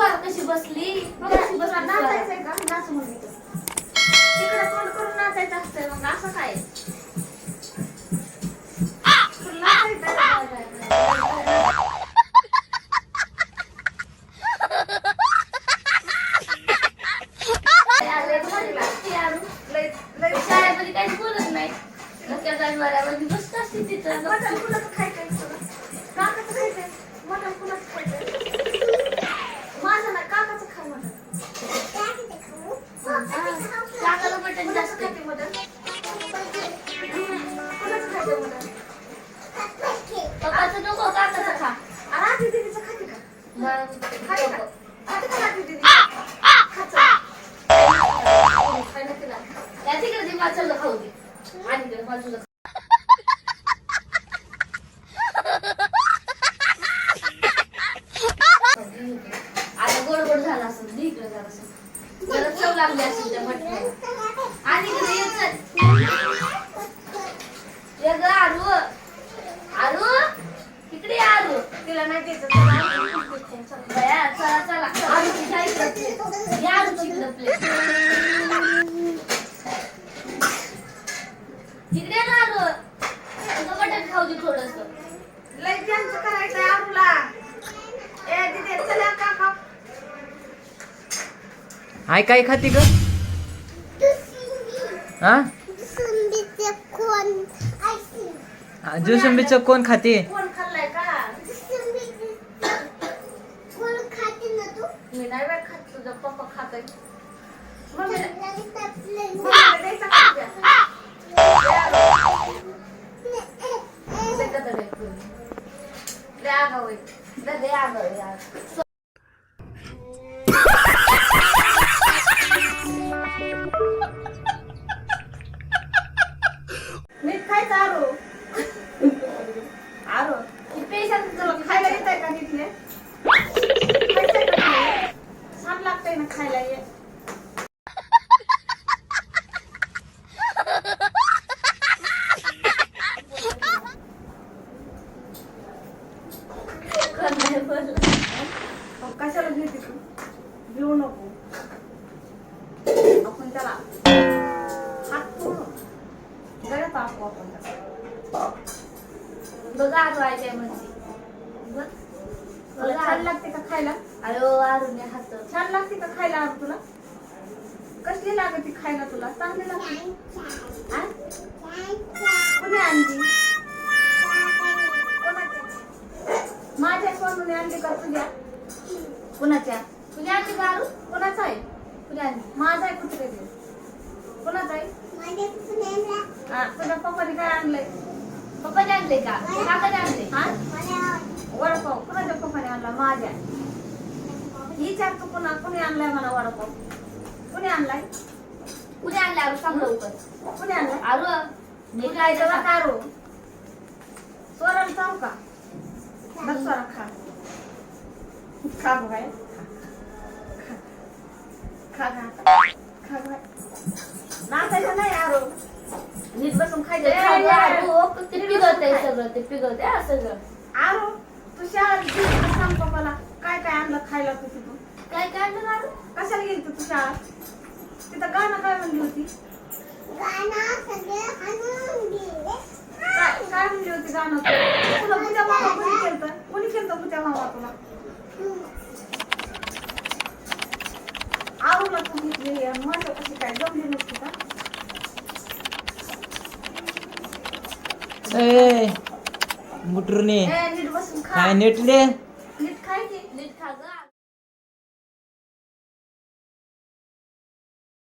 स्वार कशी बसली बघा, कशी तुला बसली स्वार. नाचायचंय का नाच मग इथं. तिकडे तोंड करून नाचायचं असतंय मग असं काय तुला नाचायचंय. लय भारी लागते यार. लय- लय शाळेमध्ये काहीच बोलत नाही डोक्या जाणवाऱ्यामध्ये बसत असते तिथं तुला? काकाचं नको काकाचं खा रात्री खाते का? खाते का? खाते का रात्री खायला तिकडे ती खाऊ दे आणि आता गोड गोड झाला असेल इकडे जरा असं जरा चव लागली असेल त्या म्हटलं आणि तिला नाही द्यायचं, चला. बया चला चला आरूची घ्या इकडे प्लेट या आरूची इकडे प्लेट इकडे ये ना आरू तुझं मटण खाऊ दे थोडस. लय त्यांचं करायचंय आरूला. ए, दीदी, चल या काका. आय काय खाती ग? हा? जुसुंबीचं कोण खाते? कोण खाल्लाय का मी नाही बाई खात तुझा पप्पा गदर आहे तू. लय आगाऊ आहे. खायला ये. कशाला घेते तू? घेऊ नको. आपण त्याला हात पुरून गळ्यात आपण बघा आरू आहे काय म्हणते बघ. तुला छान लागते का खायला? अरे आरूने हात. छान लागते का खायला आरू तुला? कसली लागते खायला तुला? चांगली लागते? कोणी आणली? माझ्या सोनूने आणली का तुझ्या? कुणाच्या? तुझ्या आजी का आरू कोणाचा आहे? तुझ्या आजी माझा आहे ते कोणाचा आहे? हा, तुझ्या पप्पाने काय आणलंय? पप्पाने आणले का? काकाने आणले. हा? वडापाव कोणाच्या पप्पाने आणला? माझ्या. विचार तू कोणा कोणी आणलाय मला वडापाव? कोणी आणलाय? कुणी आणले आरू सांग लवकर. कोणी आणलाय? आरू मी काय आणलं कारो स्वराला चाव का? बघ स्वरा खा. खा बाई. खा. खा. खा बाई. नाचायचं नाही आरो. नीट बसून खायचं. आरू. ते पिघळतंय सगळं ते पिघळतंय हा सगळं. आरो. तू शाळेत गेली का सांग पप्पाला काय काय आणलं खायला तू तिथून? काय काय आणलं कशाला गेली तू शाळेत? तिथं गाणं काय म्हणली होती? काय काय म्हणली होती गाणं तू? तुला पूजा मामा कोणी केलं कोणी केलं पूजा मामा तुला? तू घेतली आणि माझ्या कशी काय जमली नसती का? ए मुटरुने. काय नेटले? नीट खाय की नीट खा गं.